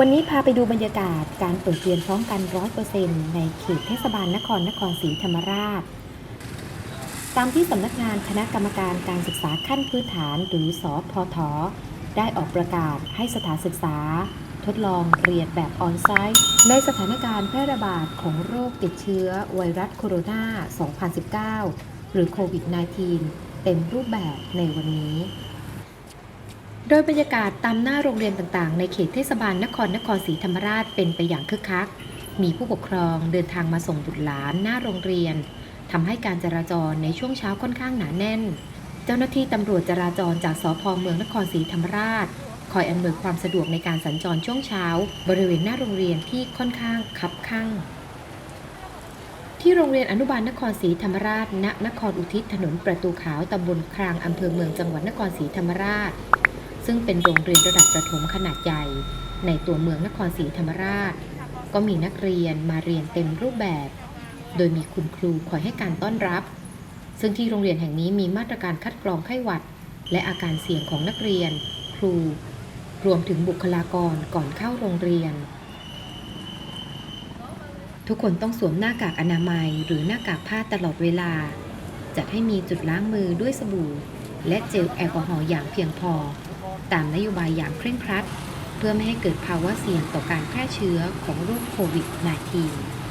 วันนี้พาไปดูบรรยากาศการเปิดเรียนพร้อมกัน100%ในเขตเทศบาลนครนครศรีธรรมราช ตามที่สำนักงานคณะกรรมการการศึกษาขั้นพื้นฐานหรือสอพทได้ออกประกาศให้สถานศึกษา ทดลองเรียนแบบออนไซต์ในสถานการณ์แพร่ระบาดของโรคติดเชื้อไวรัสโคโรนา 2019 หรือโควิด -19 เต็มรูปแบบในวันนี้ โดยบรรยากาศตามหน้าโรงเรียนต่างๆ ในเขตเทศบาลนครนครศรีธรรมราชเป็นไปอย่างคึกคัก มีผู้ปกครองเดินทางมาส่งบุตรหลานหน้าโรงเรียนทำให้การจราจรในช่วงเช้าค่อนข้างหนาแน่น เจ้าหน้าที่ตำรวจจราจรจากสพเมืองนครศรีธรรมราช คอยอำนวยความสะดวกในการสัญจรช่วงเช้า บริเวณหน้าโรงเรียนที่ค่อนข้างคับข้างที่โรงเรียนอนุบาลนครศรีธรรมราช ณ นครอุทิศถนนประตูขาว ตำบลคราง อำเภอเมืองจังหวัดนครศรีธรรมราช ซึ่งเป็นโรงเรียนระดับประถมขนาดใหญ่ ในตัวเมืองนครศรีธรรมราช ก็มีนักเรียนมาเรียนเต็มรูปแบบ โดยมีคุณครูคอยให้การต้อนรับ ซึ่งที่โรงเรียนแห่งนี้มีมาตรการคัดกรองไข้หวัด และอาการเสี่ยงของนักเรียน ครู รวมถึงบุคลากรก่อนเข้าโรงเรียน ทุกคนต้องสวมหน้ากากอนามัย หรือหน้ากากผ้าตลอดเวลา จัดให้มีจุดล้างมือด้วยสบู่ และเจลแอลกอฮอล์อย่างเพียงพอ ตามนโยบายอย่างเคร่งครัด เพื่อไม่ให้เกิดภาวะเสี่ยงต่อการแพร่เชื้อของโรคโควิด -19